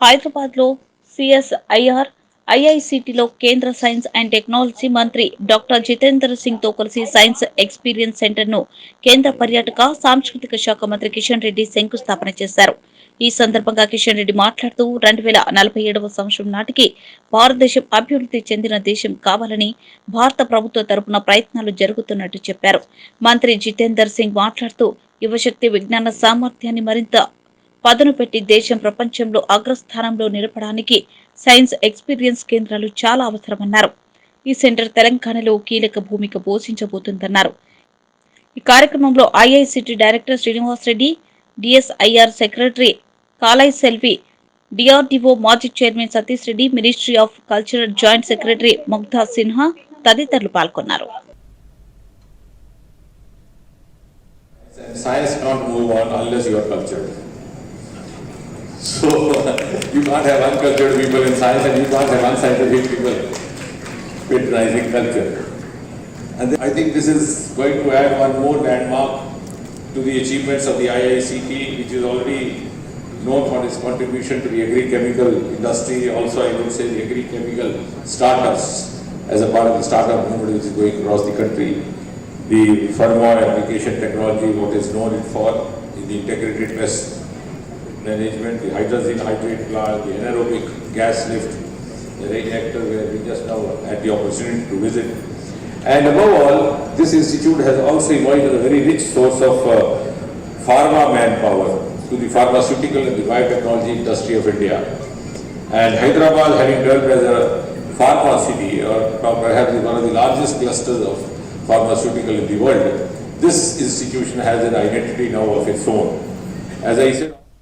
హైదరాబాద్లో సిఎస్ఐఆర్ ఐఐసిటిలో కేంద్ర సైన్స్ అండ్ టెక్నాలజీ మంత్రి డాక్టర్ జితేందర్ సింగ్తో కలిసి సైన్స్ ఎక్స్పీరియన్స్ సెంటర్ను కేంద్ర పర్యాటక సాంస్కృతిక శాఖ మంత్రి కిషన్ రెడ్డి శంకుస్థాపన చేశారు. ఈ సందర్భంగా కిషన్ రెడ్డి మాట్లాడుతూ రెండు వేల నలభై ఏడవ సంవత్సరం నాటికి భారతదేశం అభివృద్ధి చెందిన దేశం కావాలని భారత ప్రభుత్వ తరపున ప్రయత్నాలు జరుగుతున్నట్టు చెప్పారు. మంత్రి జితేందర్ సింగ్ మాట్లాడుతూ యువశక్తి విజ్ఞాన సామర్థ్యాన్ని మరింత పదును పెట్టి దేశం ప్రపంచంలో అగ్రస్థానంలో నిలపడానికి సైన్స్ ఎక్స్పీరియన్స్ కేంద్రాలు చాలా అవసరమన్నారు. ఈ సెంటర్ తెలంగాణలో కీలక భూమిక పోషించబోతుందన్నారు. ఈ కార్యక్రమంలో IICT director Srinivas Reddy DSIR secretary Kalai Selvi DRDO మాజీ chairman Satish Reddy ministry of cultural joint secretary Mugdha Sinha తదితరులు పాల్గొన్నారు. Science cannot move on unless you are cultured. So you can't have uncultured people in science and you can't have unscientific people patronizing culture. And I think this is going to add one more landmark to the achievements of the IICT, which is already known for its contribution to the agri-chemical industry, also I would say the agri-chemical startups as a part of the startup movement which is going across the country. The Fermoy application technology, what is known for, in the integrated pest management, the hydrogen hydrate plant, the anaerobic gas lift, the reactor where we just now had the opportunity to visit. And above all, this institute has also emerged as a very rich source of uh, pharma manpower to the pharmaceutical and the biotechnology industry of India. And Hyderabad having developed as a pharma city or perhaps one of the largest clusters of pharmaceutical in the world, this institution has an identity now of its own. As I said,